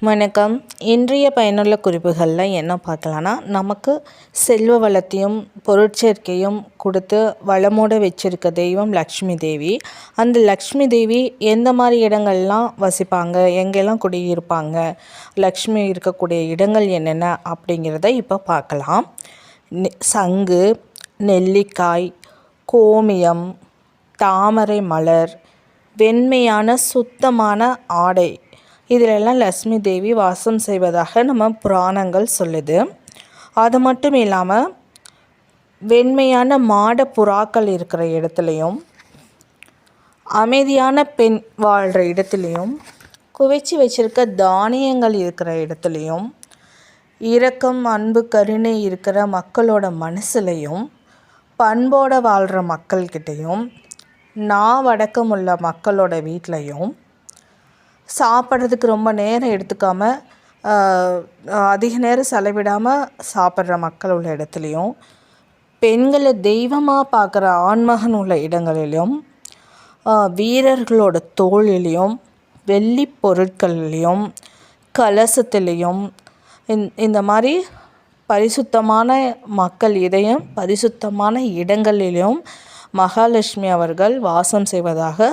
வணக்கம். இன்றைய பயனுள்ள குறிப்புகளில் என்ன பார்க்கலான்னா நமக்கு செல்வ வளத்தையும் பொருட்சேர்க்கையும் கொடுத்து வளமோட வச்சிருக்க தெய்வம் லக்ஷ்மி தேவி. அந்த லக்ஷ்மி தேவி எந்த மாதிரி இடங்கள்லாம் வசிப்பாங்க? எங்கெல்லாம் குடியிருப்பாங்க? லக்ஷ்மி இருக்கக்கூடிய இடங்கள் என்னென்ன அப்படிங்கிறத இப்போ பார்க்கலாம். நெ- சங்கு நெல்லிக்காய் கோமியம் தாமரை மலர் வெண்மையான சுத்தமான ஆடை இதிலெல்லாம் லக்ஷ்மி தேவி வாசம் செய்வதாக நம்ம புராணங்கள் சொல்லுது. அது மட்டும் இல்லாமல் வெண்மையான மாட புறாக்கள் இருக்கிற இடத்துலையும் அமைதியான பெண் வாழ்கிற இடத்துலையும் குவிச்சு வச்சிருக்க தானியங்கள் இருக்கிற இடத்துலையும் இரக்கம் அன்பு கருணை இருக்கிற மக்களோட மனசுலையும் பண்போடு வாழ்கிற மக்கள்கிட்டையும் நாவடக்கம் உள்ள மக்களோட வீட்லையும் சாப்பிட்றதுக்கு ரொம்ப நேரம் எடுத்துக்காமல் அதிக நேரம் செலவிடாமல் சாப்பிட்ற மக்கள் உள்ள இடத்துலையும் பெண்களை தெய்வமாக பார்க்குற ஆண்மகன் உள்ள இடங்களிலும் வீரர்களோட தோளிலையும் வெள்ளி பொருட்கள்லையும் கலசத்துலேயும் இந் இந்த மாதிரி பரிசுத்தமான மக்கள் இதயம் பரிசுத்தமான இடங்களிலும் மகாலட்சுமி அவர்கள் வாசம் செய்வதாக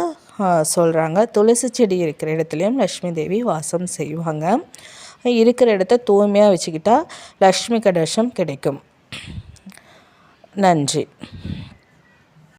சொல்கிறாங்க துளசி செடி இருக்கிற இடத்துலையும் லக்ஷ்மி தேவி வாசம் செய்வாங்க. இருக்கிற இடத்த தூய்மையாக வச்சுக்கிட்டா லக்ஷ்மி கடாட்சம் கிடைக்கும். நன்றி.